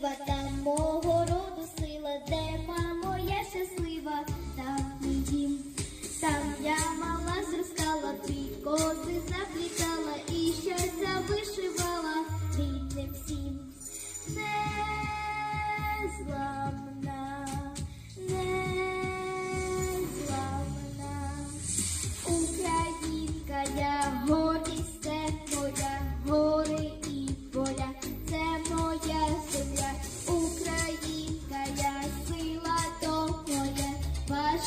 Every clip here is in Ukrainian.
красива, там мого роду сила, де мамо я щаслива, там мій дім, там я мала зростала, твій коси заплітала і щастя вишивала рідним всім. Не зламна.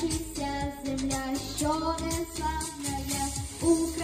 Бачиться земля, що не славна Україна.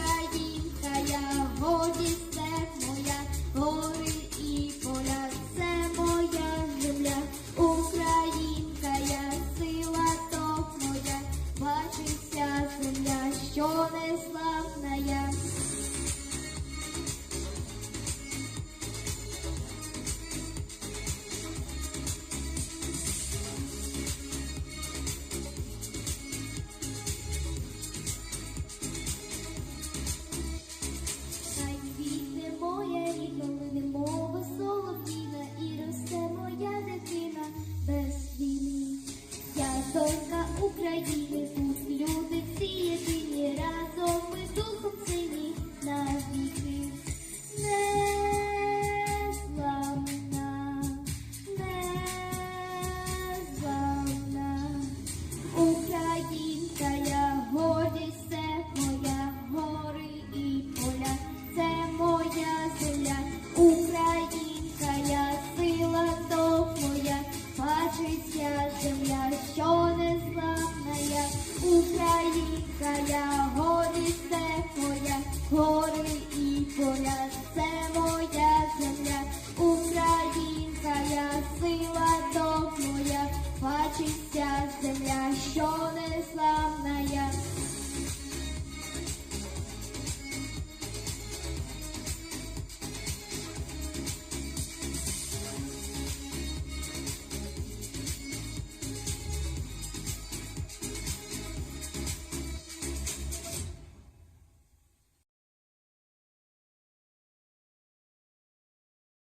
Только Украины України, люди всі єдині. края горі, це моя, гори і поля, це моя земля, Українка я сила до моя, бачиться земля, що.